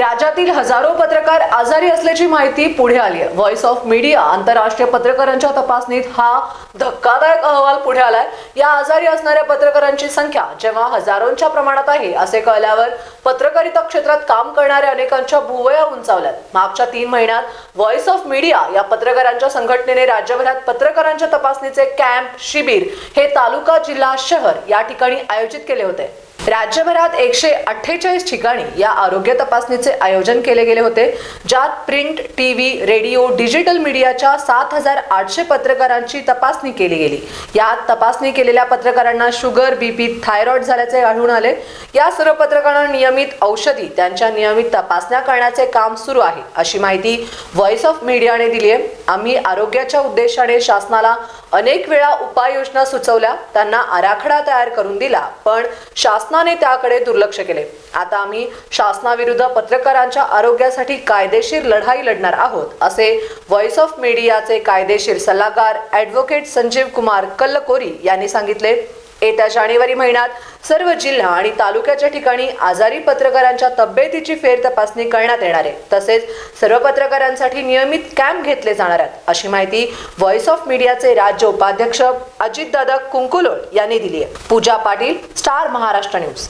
राज्यातील हजारो पत्रकार आजारी असल्याची माहिती पुढे आली आहे. व्हॉइस ऑफ मीडिया आंतरराष्ट्रीय पत्रकारांच्या तपासणीत हा धक्कादायक अहवाल पुढे आलाय. या आजारी असणाऱ्या पत्रकारांची संख्या जेव्हा हजारोंच्या प्रमाणात आहे असे कळल्यावर पत्रकारिता क्षेत्रात काम करणाऱ्या अनेकांच्या भुवया उंचावल्यात. मागच्या तीन महिन्यात व्हॉइस ऑफ मीडिया या पत्रकारांच्या संघटनेने राज्यभरात पत्रकारांच्या तपासणीचे कॅम्प शिबिर हे तालुका जिल्हा शहर या ठिकाणी आयोजित केले होते. राज्यभरात एकशे अठ्ठेचाळीस ठिकाणी या आरोग्य तपासणीचे आयोजन केले गेले होते ज्यात print T V radio digital मीडियाच्या सात हजार आठशे पत्रकारांची तपासणी केली गेली. यात तपासणी केलेल्या पत्रकारांना शुगर बीपी थायरॉइड झाल्याचे आढळून आले. या सर्व पत्रकारांना नियमित औषधी त्यांच्या नियमित तपासण्या करण्याचे काम सुरू आहे अशी माहिती व्हॉइस ऑफ मीडियाने दिली आहे. आम्ही आरोग्याच्या उद्देशाने शासनाला अनेक वेळा उपाययोजना सुचवल्या त्यांना आराखडा तयार करून दिला पण शासनाने त्याकडे दुर्लक्ष केले. आता आम्ही शासनाविरुद्ध पत्रकारांच्या आरोग्यासाठी कायदेशीर लढाई लढणार आहोत असे व्हॉइस ऑफ मीडियाचे कायदेशीर सल्लागार ॲडव्होकेट संजीव कुमार कल्लकोरी यांनी सांगितले. येत्या जानेवारी महिन्यात सर्व जिल्हा आणि तालुक्याच्या ठिकाणी आजारी पत्रकारांच्या तब्येतीची फेर तपासणी करण्यात येणार आहे. तसेच सर्व पत्रकारांसाठी नियमित कॅम्प घेतले जाणार आहेत. अशी माहिती व्हॉइस ऑफ मीडियाचे राज्य उपाध्यक्ष अजितदादा कुंकुलोळ यांनी दिली आहे. Pooja Patil Star Maharashtra news.